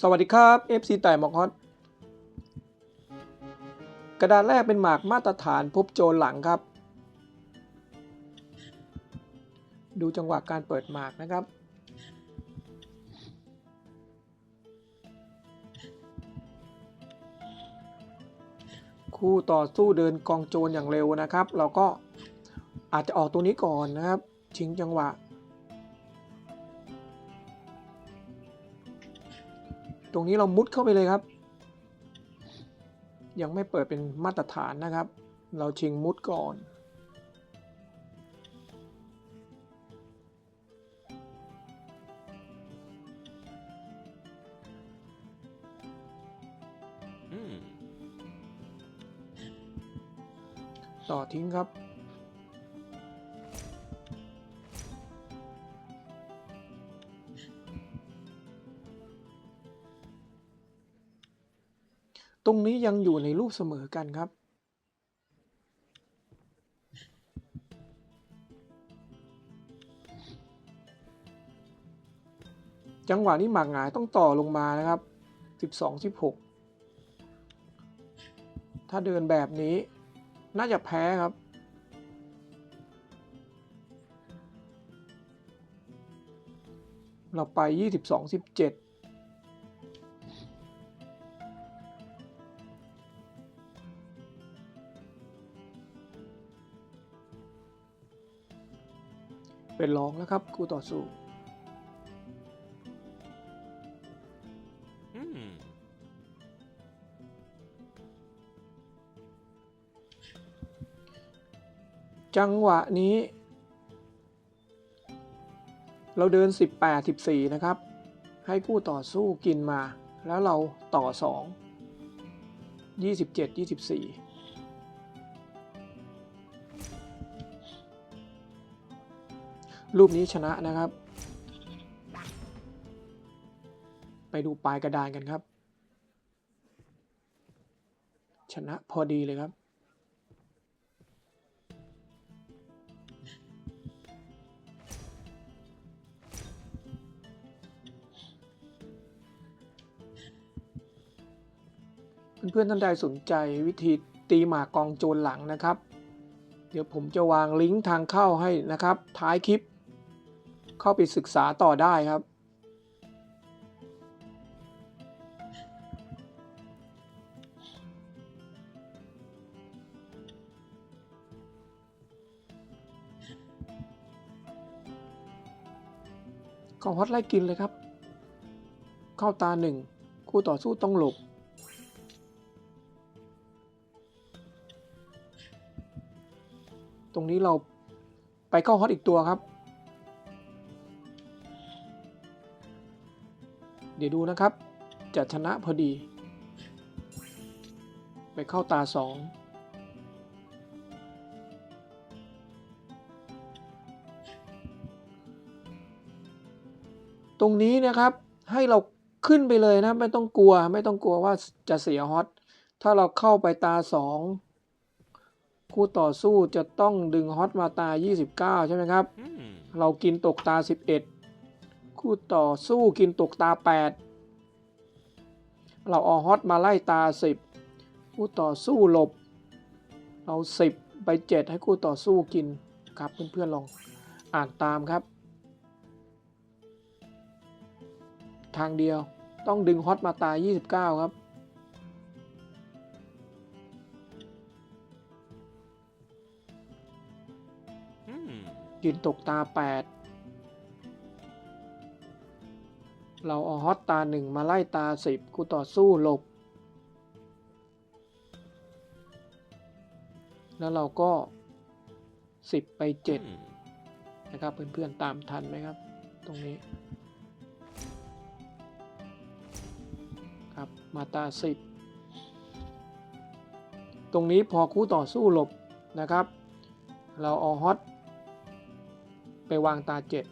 สวัสดีครับ FC ไต่หมอกฮอตกระดานแรกเป็นหมากมาตรฐานพบโจรหลังครับ ดูจังหวะการเปิดหมากนะครับ คู่ต่อสู้เดินกองโจรอย่างเร็วนะครับ เราก็อาจจะออกตัวนี้ก่อนนะครับ ชิงจังหวะ ตรงนี้เรามุดเข้าไปเลยครับ ยังไม่เปิดเป็นมาตรฐานนะครับ เราชิงมุดก่อนอืมต่อทิ้งครับ ตรงนี้ยังอยู่ในรูปเสมอกันครับ จังหวะนี้หมากหงายต้องต่อลงมานะครับ 12 16 ถ้าเดินแบบนี้น่าจะแพ้ครับเราไป 22 17 เป็นรองแล้วครับคู่ต่อสู้จังหวะนี้ เราเดิน 18 14 นะครับ ให้คู่ต่อสู้กินมา แล้วเราต่อ 2 27 24 รูปนี้ชนะนะครับ ไปดูปลายกระดานกันครับ ชนะพอดีเลยครับ เพื่อนๆท่านใดสนใจวิธีตีหมากกองโจรหลังนะครับ เดี๋ยวผมจะวางลิงก์ทางเข้าให้นะครับ ท้ายคลิป เข้าไปศึกษาต่อได้ครับกองฮอตไล่กินเลยครับ เข้าตาหนึ่งคู่ต่อสู้ต้องหลบตรงนี้เราไปเข้าฮอตอีกตัวครับ เดี๋ยวดูนะครับ จะชนะพอดี ไปเข้าตาสองตรงนี้นะครับให้เราขึ้นไปเลยนะ ไม่ต้องกลัว ไม่ต้องกลัวว่าจะเสียฮอตถ้าเราเข้าไปตาสองคู่ต่อสู้จะต้องดึงฮอตมาตา 29 ใช่ไหมครับอืมเรากินตกตา 11 คู่ต่อสู้กินตกตา 8 เราเอาฮอตมาไล่ตา 10 คู่ต่อสู้หลบ เรา 10 ไป 7 ให้คู่ต่อสู้กินครับเพื่อนๆลองอ่านตามครับ ทางเดียวต้องดึงฮอตมาตา29 ครับอืมกินตกตา 8 เราเอาฮอตตา1มาไล่ตา10คู่ต่อสู้หลบ แล้วเราก็ 10 ไปอืม7นะครับ เพื่อนๆตามทันไหมครับ ตรงนี้ครับมาตา 10 ตรงนี้พอคู่ต่อสู้หลบนะครับ เราเอาฮอตไปวางตาเจ็ด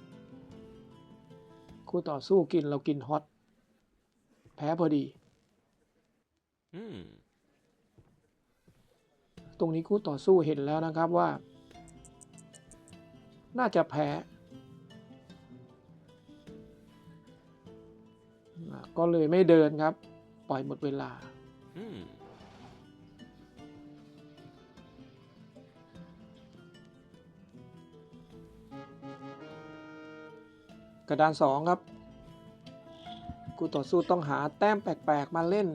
คู่ต่อสู้กินเรากินฮอต แพ้พอดีอืมตรงนี้คู่ต่อสู้เห็นแล้วนะครับว่า น่าจะแพ้อะก็เลยไม่เดินครับ ปล่อยหมดเวลา Hmm. กระดานสองครับคู่ต่อสู้ต้องหาแต้มแปลกๆมาเล่น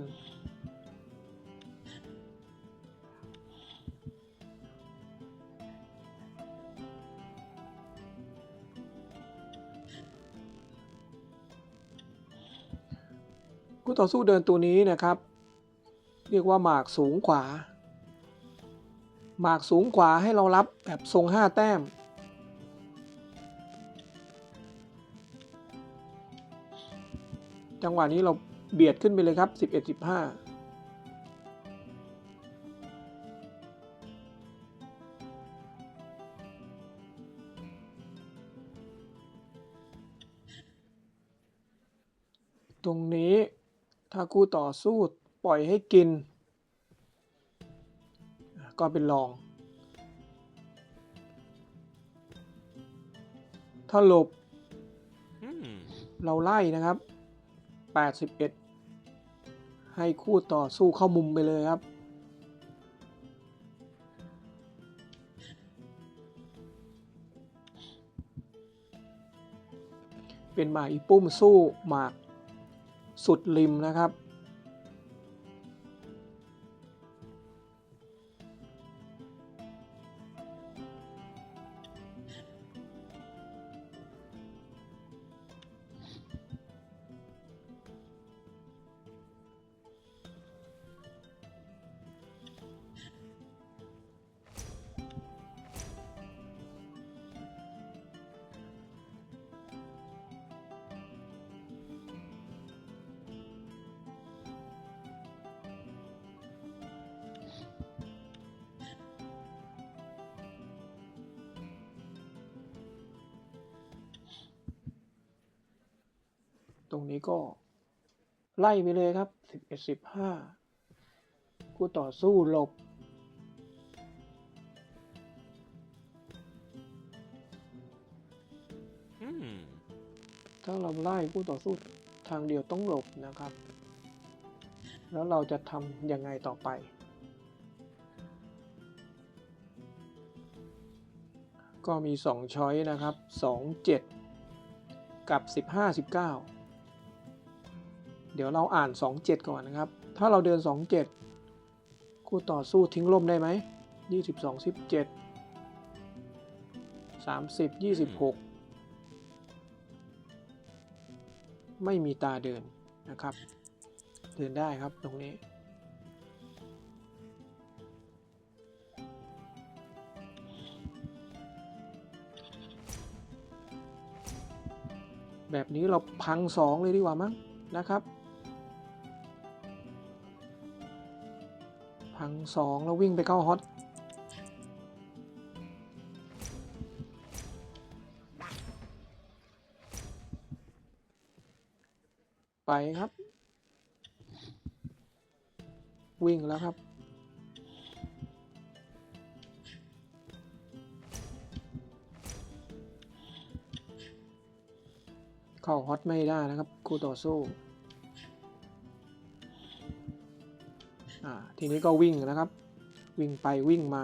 คู่ต่อสู้เดินตัวนี้นะครับ เรียกว่าหมากสูงขวา หมากสูงขวาให้เรารับแบบทรง 5 แต้ม จังหวะนี้เราเบียดขึ้นไปเลยครับ 11 15 ตรงนี้ถ้าคู่ต่อสู้ปล่อยให้กิน ก็เป็นรอง ถ้าหลบ Hmm. เราไล่นะครับ 81 ให้คู่ต่อสู้เข้ามุมไปเลยครับ เป็นหมากอีปุ้มสู้หมากสุดริมนะครับ ตรงนี้ก็ไล่ไปเลยครับ 11 15คู่ต่อสู้หลบ Hmm. ถ้าเราไล่คู่ต่อสู้ทางเดียวต้องหลบนะครับ แล้วเราจะทำยังไงต่อไป ก็มี 2 ช้อยนะครับ 2 7 กับ 15 19เดี๋ยวเราอ่าน 2 7 ก่อนนะครับ ถ้าเราเดิน 2 7 คู่ต่อสู้ทิ้งล่มได้ไหม 22 17 30 26 ไม่มีตาเดินนะครับ เดินได้ครับตรงนี้ แบบนี้เราพังสองเลยดีกว่ามั้งนะครับ พังสองแล้ววิ่งไปเข้าฮอตไปครับ วิ่งแล้วครับ เข้าฮอตไม่ได้นะครับคู่ต่อสู้ ทีนี้ก็วิ่งนะครับ วิ่งไปวิ่งมา